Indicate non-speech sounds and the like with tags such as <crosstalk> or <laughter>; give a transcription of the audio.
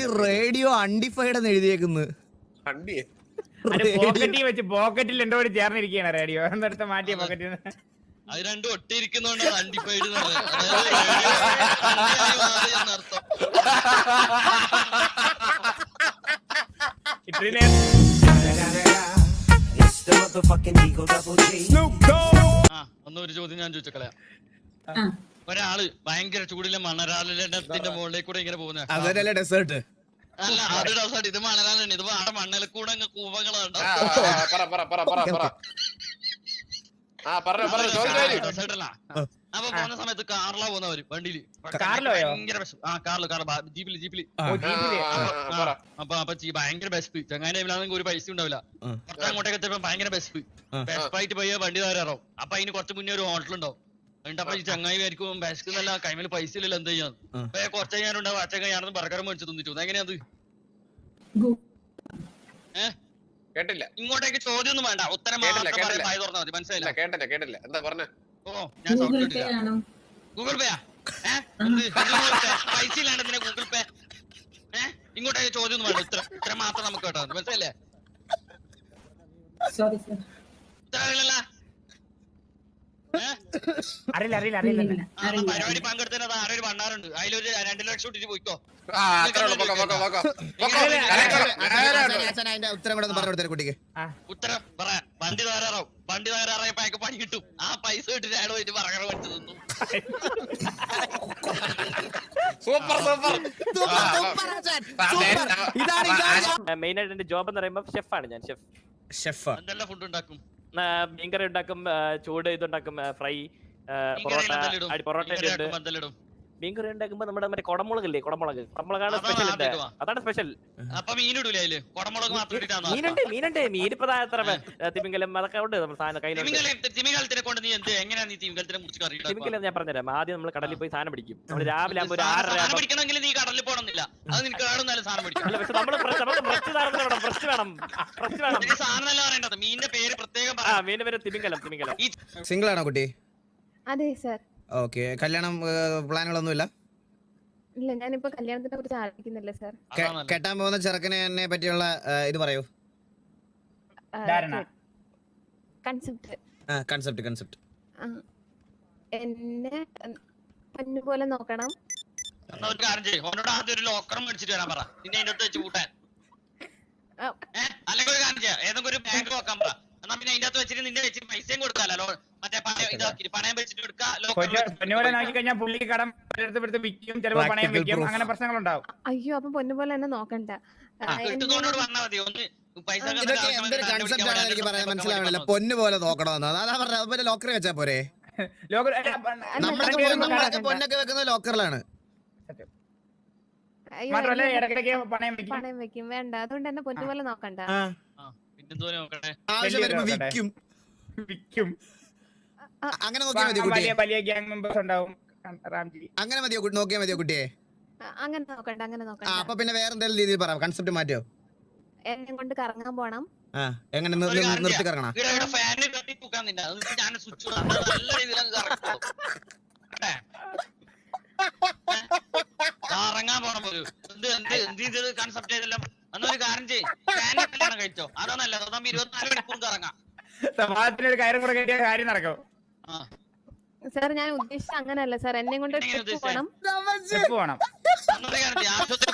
എന്നിട്ട് റേഡിയോ അൺഡിഫൈഡ് എന്ന് എഴുതിയേക്കുന്നത്. അണ്ടിയേ അത് പോക്കറ്റിൽ വെച്ച് പോക്കറ്റിൽ എന്റെ കൂടെ ചേർന്നിരിക്കുകയാണ് റേഡിയോ. എന്നിടത്ത് മാറ്റിയ പോക്കറ്റിൽ നിന്ന്. അത് രണ്ടും ഒട്ടിയിരിക്കുന്നോണ്ട് അണ്ടിഫൈഡ് എന്നർത്ഥം. ആ ഒന്ന് ഒരു ചോദ്യം ഞാൻ ചോദിച്ചക്കളയാ. ഒരാൾ ഭയങ്കര ചൂടിലെ മണരാലിന്റെ മുകളിലേക്ക് കൂടെ ഇങ്ങനെ പോകുന്ന. അതല്ലേ ഡെസേർട്ട്? അല്ല അത് ഡെസേർട്ട്. ഇത് മണലാലാണ് ഇത് ആ മണ്ണിൽ കൂടെ അങ്ങ് ഡെസേർട്ടല്ല. അപ്പൊ പോകുന്ന സമയത്ത് കാറിലാ പോകുന്നവര് വണ്ടിയിൽ? ഭയങ്കര ബസ് ആ കാറിൽ കാറിൽ ജീപ്പിൽ ജീപ്പിൽ. ഓ, ജീപ്പിൽ. പറ. അപ്പൊ അപ്പൊ ഭയങ്കര ബെസ്റ്റ് ചങ്ങായി ടൈമിലാണെങ്കിൽ ഒരു പൈസ ഉണ്ടാവില്ല. കുറച്ച് അങ്ങോട്ടേക്ക് എത്തിയപ്പോ ഭയങ്കര. ബെസ്റ്റ് ആയിട്ട് പോയ വണ്ടി തരാറോ അപ്പൊ അതിന് കുറച്ച് മുന്നേ ഒരു ഹോട്ടൽ ഉണ്ടാവും ഈ ചങ്ങായി വിചാരിക്കും എന്നല്ല കൈമിൽ പൈസ ഇല്ലല്ലോ എന്ത് ചെയ്യാൻ? കുറച്ച് കഴിഞ്ഞാലുണ്ടാവും അച്ഛൻ ഞാനൊന്ന് ബർഗർ മേടിച്ചു തിന്നിട്ടു. എങ്ങനെയാത് ഗു- കേട്ടില്ല. ഇങ്ങോട്ടേക്ക് ചോദ്യം ഒന്നും വേണ്ട. ഉത്തരം തുറന്നാ മതി ഇല്ല മനസ്സിലായില്ല കേട്ടില്ല കേട്ടില്ല. എന്താ പറഞ്ഞ? ഓ ഞാൻ ഗൂഗിൾ പേയാ പൈസ ഇല്ലാണ്ട് എന്തിനാ ഗൂഗിൾ പേ ഏഹ് ഇങ്ങോട്ടേക്ക് ചോദ്യം ഒന്നും വേണ്ട. ഉത്തരം ഉത്തരം മാത്രം നമുക്ക് കേട്ടോ മനസ്സിലല്ലേ സോറി സർ ഉത്തരം അറിയില്ലല്ല ഏഹ് അറിയില്ല അറിയില്ല അറിയില്ല. പരിപാടി പങ്കെടുത്തത് ആരോ ഒരു വണ്ണാറുണ്ട് അതിലൊരു രണ്ടു ലക്ഷം ഇട്ടിട്ട് പോയിക്കോ. അതിന്റെ ഉത്തരം കൂടെ പറഞ്ഞു കൊടുത്തേ കുട്ടിക്ക്. ഉത്തരം പറയാം വണ്ടി തകരാറാവും. വണ്ടി തകരാറായപ്പോ അയാൾക്ക് പണി കിട്ടും. ആ പൈസ കിട്ടിട്ട് അയാൾ പോയിട്ട് തന്നു. <laughs> Super super. ഇതാണ് ഇതാണ് മെയിൻ ആയിട്ട് എന്റെ ജോബ് എന്ന് പറയുമ്പോൾ ആണ് ഞാൻ ഷെഫ് ഷെഫ് എന്തെല്ലാം ഫുഡ് ഉണ്ടാക്കും? മീൻകറി ഉണ്ടാക്കും ചൂട് ഇതുണ്ടാക്കും ഫ്രൈ പൊറോട്ട പൊറോട്ട മീൻകറി കറി ഉണ്ടാക്കുമ്പോ നമ്മുടെ മറ്റേ കുടമുളക്. ഇല്ലേ കുടമുളക് കുടമുളകാണ് അതാണ് സ്പെഷ്യൽ അതാണ് സ്പെഷ്യൽ മീൻ മീനുണ്ട് മീനുണ്ട്. മീൻ ഇപ്പൊ എത്ര തിമിങ്കലം അതൊക്കെ ഉണ്ട് നമ്മൾ സാധനം കയ്യിലുണ്ട്? തിമിങ്കലം ഞാൻ പറഞ്ഞുതരാം. ആദ്യം നമ്മൾ കടലിൽ പോയി സാധനം പിടിക്കും. നമ്മൾ രാവിലെ ആകുമ്പോൾ ഒരു ആറര പിടിക്കണമെങ്കിൽ നീ കടലിൽ പോകണമെന്നില്ല. അത് നിനക്ക് കാണുന്നാലും സാധനം അല്ല പക്ഷെ നമ്മൾ ഫ്രഷ് നമുക്ക് ഫ്രഷ് സാധനം വേണം ഫ്രഷ് വേണം ഫ്രഷ് വേണം. സാധനം അല്ല പറയേണ്ടത്. മീനിന്റെ പേര് പ്രത്യേകം ആ പേര് തിമിങ്കലം തിമിങ്കലം സിംഗിൾ ആണോ കുട്ടി? അതെ സർ. ഓക്കെ. കല്യാണം പ്ലാനുകളൊന്നുമില്ല? ഇല്ല ഞാനിപ്പോ കല്യാണത്തിനെ കുറിച്ച് ആലോചിക്കുന്നില്ല സർ. കെട്ടാൻ പോകുന്ന ചെറുക്കനെ എന്നെ പറ്റിയുള്ള ഇത് പറയൂ. ധാരണ. കൺസെപ്റ്റ്. Concept concept. എന്നെ പൊന്നു പോലെ നോക്കണം. ഒരു കാര്യം ചെയ്യും. അവനോട് ആദ്യം ഒരു ലോക്കറും മേടിച്ചിട്ട് വരാൻ പറ. നിന്നെ അതിന്റെ അടുത്ത് വെച്ച് കൂട്ടാൻ. ആ, ഏഹ് അല്ലെങ്കിൽ ഒരു കാര്യം ചെയ്യാം. ഏതെങ്കിലും ഒരു ബാങ്ക് നോക്കാൻ പറ. പിന്നെ അതിന്റെ അകത്ത് വെച്ചിട്ട് നിന്റെ വെച്ചിട്ട് പൈസയും കൊടുക്കാലോ മറ്റേ ഇതാക്കി പണയം വെച്ചിട്ട് പൊന്നുപോലെ കടം വിൽക്കും ചിലപ്പോൾ പണയം. അങ്ങനെ പ്രശ്നങ്ങളുണ്ടാവും. അയ്യോ അപ്പൊ പൊന്നു പോലെ എന്നെ നോക്കണ്ട. കിട്ടുന്നോട് വന്നാ മതി. ഒന്ന് പൈസ ഇതൊക്കെ എന്തൊരു കൺസെപ്റ്റ് ആണെന്ന് എനിക്ക് പറയാൻ മനസ്സിലാവണില്ല. പൊന്നു പോലെ നോക്കണമെന്ന്. അതാ പറഞ്ഞത്. അതുപോലെ ലോക്കറി വെച്ചാ പോരെ? <laughs> നമ്മളൊക്കെ പൊന്നൊക്കെ വെക്കുന്നത് ലോക്കറിലാണ്. മാത്രമല്ല ഇടയ്ക്കിടയ്ക്ക് പണയം വെക്കും. പണയം വെക്കും. വേണ്ട അതുകൊണ്ട് തന്നെ പൊന്നുപോലെ നോക്കണ്ട. ആവശ്യം വരുമ്പോ വലിയ വിൽക്കും. വിൽക്കും. അ- അങ്ങനെ നോക്കിയാൽ മതിയോ കുട്ടിയെ? വലിയ വലിയ ഗ്യാങ് മെമ്പേഴ്സ് ഉണ്ടാവും. റാംജി. അങ്ങനെ മതിയോ കുട്ടി നോക്കിയാൽ മതിയോ കുട്ടിയെ? അങ്ങനെ നോക്കണ്ട അങ്ങനെ നോക്കണ്ട. അപ്പൊ പിന്നെ വേറെ എന്തെങ്കിലും രീതിയിൽ പറയാം കൺസെപ്റ്റ് മാറ്റിയോ എന്നെ കൊണ്ട് കറങ്ങാൻ പോണം. ആ എങ്ങനെ നിർത്തി. കറങ്ങണം ഇവിടെ ഇവിടെ ഫാനിൽ കത്തി തൂക്കാൻ നിന്നെ എന്നിട്ട് ഞാൻ സ്വിച്ച് നല്ല രീതിയിൽ അങ്ങ് കറക്കും കേട്ടെ? കറങ്ങാൻ പോണം ഒരു എന്ത് എന്ത് എന്ത് ഇത് കൺസെപ്റ്റ് ചെയ്തെല്ലാം. അന്നൊരു കാര്യം ചെയ്യ്. കഴിച്ചോ? അതോ നല്ലത്? അതാകുമ്പോ ഇരുപത്തിനാല് മണിക്കൂർ കറങ്ങാം. ഒരു കയറും കൂടെ കെട്ടിയ കാര്യം നടക്കും. സാർ ഞാൻ ഉദ്ദേശിച്ച അങ്ങനെയല്ല. സാർ എന്നെ കൊണ്ട് പോകണം ട്രിപ്പ് കാര്യം ആശുപത്രി